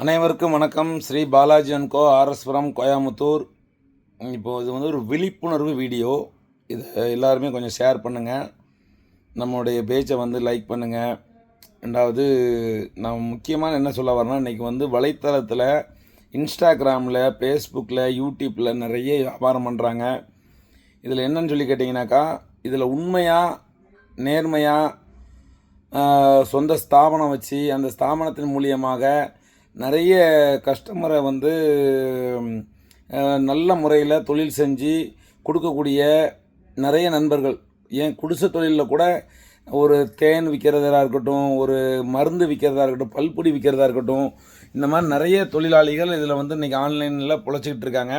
அனைவருக்கும் வணக்கம். Sri Balaji and co R S Puram Coimbatore. இப்போது இது வந்து ஒரு விழிப்புணர்வு வீடியோ. இது எல்லாருமே கொஞ்சம் ஷேர் பண்ணுங்கள் நம்மளுடைய பேஜை வந்து லைக் பண்ணுங்கள் ரெண்டாவது நான் முக்கியமாக என்ன சொல்ல வரேன்னா இன்றைக்கி வந்து வலைத்தளத்தில் இன்ஸ்டாகிராமில் ஃபேஸ்புக்கில் யூடியூப்பில் நிறைய வியாபாரம் பண்ணுறாங்க இதில் என்னன்னு சொல்லி கேட்டிங்கனாக்கா இதில் உண்மையாக நேர்மையாக சொந்த ஸ்தாபனம் வச்சு அந்த ஸ்தாபனத்தின் மூலியமாக நிறைய கஸ்டமரை வந்து நல்ல முறையில் தொழில் செஞ்சு கொடுக்கக்கூடிய நிறைய நண்பர்கள். ஏன் குடிசை தொழிலில் கூட ஒரு தேன் விற்கிறதா இருக்கட்டும் ஒரு மருந்து விற்கிறதா இருக்கட்டும் பல்பொடி விற்கிறதா இருக்கட்டும் இந்த மாதிரி நிறைய தொழிலாளிகள் இதில் வந்து இன்றைக்கி ஆன்லைனில் பொழைச்சிக்கிட்டு இருக்காங்க.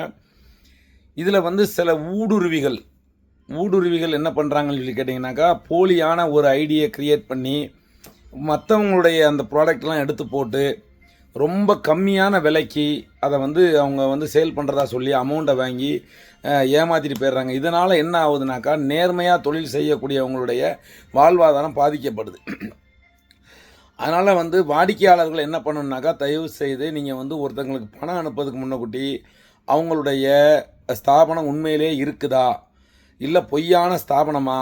இதில் வந்து சில ஊடுருவிகள் ஊடுருவிகள் என்ன பண்ணுறாங்கன்னு சொல்லி கேட்டிங்கனாக்கா போலியான ஒரு ஐடியை க்ரியேட் பண்ணி மற்றவங்களுடைய அந்த ப்ராடக்ட்லாம் எடுத்து போட்டு ரொம்ப கம்மியான விலைக்கு அதை வந்து அவங்க வந்து சேல் பண்ணுறதா சொல்லி அமௌண்ட்டை வாங்கி ஏமாற்றிட்டு போயிடுறாங்க. இதனால் என்ன ஆகுதுனாக்கா நேர்மையாக தொழில் செய்யக்கூடியவங்களுடைய வாழ்வாதாரம் பாதிக்கப்படுது. அதனால் வந்து வாடிக்கையாளர்கள் என்ன பண்ணணுன்னாக்கா தயவு செய்து நீங்கள் வந்து ஒருத்தங்களுக்கு பணம் அனுப்புறதுக்கு முன்னக்கூட்டி அவங்களுடைய ஸ்தாபனம் உண்மையிலே இருக்குதா? இல்லை பொய்யான ஸ்தாபனமா?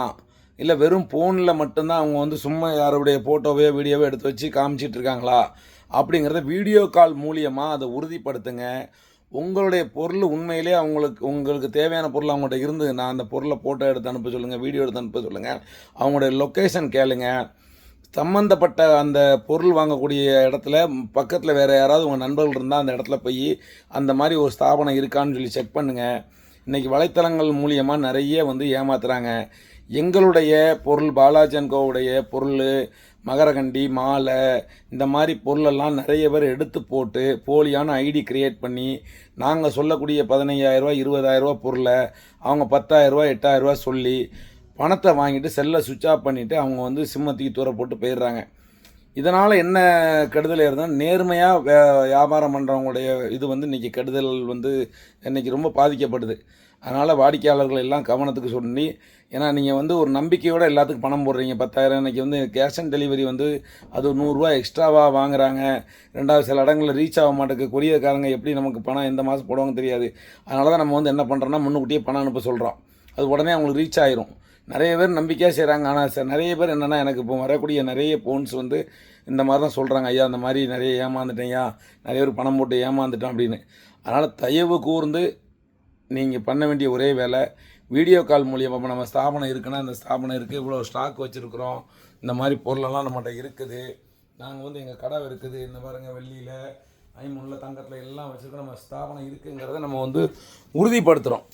இல்லை வெறும் ஃபோனில் மட்டும்தான் அவங்க வந்து சும்மா யாருடைய ஃபோட்டோவையோ வீடியோவோ எடுத்து வச்சு காமிச்சிட்டு இருக்காங்களா? அப்படிங்கிறத வீடியோ கால் மூலியமாக அதை உறுதிப்படுத்துங்க. உங்களுடைய பொருள் உண்மையிலே அவங்களுக்கு உங்களுக்கு தேவையான பொருள் அவங்கள்ட்ட இருந்ததுன்னா அந்த பொருளை ஃபோட்டோ எடுத்து அனுப்ப சொல்லுங்கள் வீடியோ எடுத்து அனுப்ப சொல்லுங்கள் அவங்களுடைய லொக்கேஷன் கேளுங்க. சம்மந்தப்பட்ட அந்த பொருள் வாங்கக்கூடிய இடத்துல பக்கத்தில் வேறு யாராவது உங்கள் நண்பர்கள் இருந்தால் அந்த இடத்துல போய் அந்த மாதிரி ஒரு ஸ்தாபனம் இருக்கான்னு சொல்லி செக் பண்ணுங்கள் இன்றைக்கி வலைத்தளங்கள் மூலியமாக நிறைய வந்து ஏமாத்துறாங்க. எங்களுடைய பொருள் பாலாஜன்கோவுடைய கோவுடைய பொருள் மகரகண்டி மாலை இந்த மாதிரி பொருளெல்லாம் நிறைய பேர் எடுத்து போட்டு போலியான ஐடி கிரியேட் பண்ணி நாங்கள் சொல்லக்கூடிய பதினையாயிரரூவா இருபதாயிரரூவா பொருளை அவங்க பத்தாயிரரூவா எட்டாயிரரூவா சொல்லி பணத்தை வாங்கிட்டு செல்லை சுவிட்ச் ஆஃப் பண்ணிவிட்டு அவங்க வந்து சிம்மத்துக்கு தூர போட்டு போயிடுறாங்க. இதனால் என்ன கெடுதல் இருந்தால் நேர்மையாக வியாபாரம் பண்ணுறவங்களுடைய இது வந்து இன்றைக்கி கெடுதல் வந்து இன்றைக்கி ரொம்ப பாதிக்கப்படுது. அதனால் வாடிக்கையாளர்கள் எல்லாம் கவனத்துக்கு சொல்லி ஏன்னா நீங்கள் வந்து ஒரு நம்பிக்கையோடு எல்லாத்துக்கும் பணம் போடுறீங்க. பத்தாயிரம் இன்றைக்கி வந்து கேஷ் ஆன் டெலிவரி வந்து அது நூறுரூவா எக்ஸ்ட்ராவாக வாங்குறாங்க. ரெண்டாவது சில இடங்களில் ரீச் ஆக மாட்டேங்குது. கொரியர்காரங்க எப்படி நமக்கு பணம் எந்த மாதம் போடுவாங்க தெரியாது. அதனால தான் நம்ம வந்து என்ன பண்ணுறோன்னா முன்னுக்கூட்டியே பணம் அனுப்ப சொல்கிறோம் அது உடனே அவங்களுக்கு ரீச் ஆயிரும். நிறைய பேர் நம்பிக்கையாக செய்கிறாங்க ஆனால் சார் நிறைய பேர் என்னென்னா எனக்கு இப்போ வரக்கூடிய நிறைய ஃபோன்ஸ் வந்து இந்த மாதிரி தான் சொல்கிறாங்க ஐயா அந்த மாதிரி நிறைய ஏமாந்துட்டேன்யா நிறைய பேர் பணம் போட்டு ஏமாந்துட்டோம் அப்படின்னு. அதனால் தயவு கூர்ந்து நீங்கள் பண்ண வேண்டிய ஒரே வேலை வீடியோ கால் மூலியமாக இப்போ நம்ம ஸ்தாபனம் இருக்குன்னா அந்த ஸ்தாபனம் இருக்குது இவ்வளோ ஸ்டாக் வச்சுருக்குறோம் இந்த மாதிரி பொருளெல்லாம் நம்மகிட்ட இருக்குது. நாங்கள் வந்து எங்கள் கடை இருக்குது இந்த பாருங்கள் வெள்ளியில் ஐமூணில் தங்கத்தில் எல்லாம் வச்சுருக்கோம் நம்ம ஸ்தாபனம் இருக்குங்கிறத நம்ம வந்து உறுதிப்படுத்துகிறோம்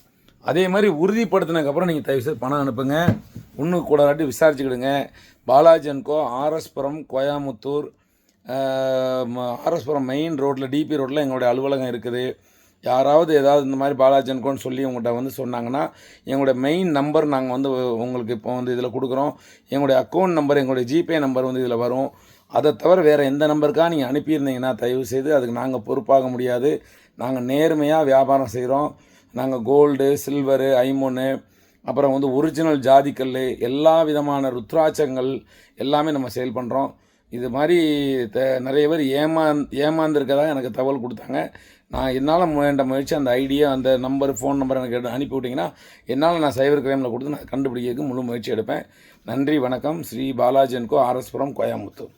அதே மாதிரி உறுதிப்படுத்தினதுக்கப்புறம் நீங்கள் தயவுசெய்து பணம் அனுப்புங்க. இன்னும் கூட வாட்டி விசாரிச்சுக்கிடுங்க. Balaji and co R S Puram Coimbatore R S Puram main ரோட்டில் டிபி ரோட்டில் எங்களுடைய அலுவலகம் இருக்குது. யாராவது ஏதாவது இந்த மாதிரி பாலாஜி அன்கோன்னு சொல்லி உங்கள்கிட்ட வந்து சொன்னாங்கன்னா எங்களுடைய மெயின் நம்பர் நாங்கள் வந்து உங்களுக்கு இப்போ வந்து இதில் கொடுக்குறோம். எங்களுடைய அக்கௌண்ட் நம்பர் எங்களுடைய ஜிபே நம்பர் வந்து இதில் வரும். அதை தவிர வேறு எந்த நம்பருக்காக நீங்கள் அனுப்பியிருந்தீங்கன்னா தயவு செய்து அதுக்கு நாங்கள் பொறுப்பாக முடியாது. நாங்கள் நேர்மையாக வியாபாரம் செய்கிறோம் நாங்கள் கோல்டு சில்வரு ஐமொன்னு அப்புறம் வந்து ஒரிஜினல் ஜாதிக்கல் எல்லா விதமான ருத்ராட்சங்கள் எல்லாமே நம்ம சேல் பண்ணுறோம் இது மாதிரி த நிறைய பேர் ஏமாந் ஏமாந்துருக்கதாக எனக்கு தகவல் கொடுத்தாங்க. நான் என்னால் வேண்ட முயற்சி அந்த ஐடியா அந்த நம்பர் ஃபோன் நம்பர் எனக்கு அனுப்பி விட்டிங்கன்னா என்னால் நான் சைபர் கிரைமில் கொடுத்து நான் கண்டுபிடிக்கிறதுக்கு முழு முயற்சி எடுப்பேன். நன்றி வணக்கம். Sri Balaji and co R S Puram Coimbatore.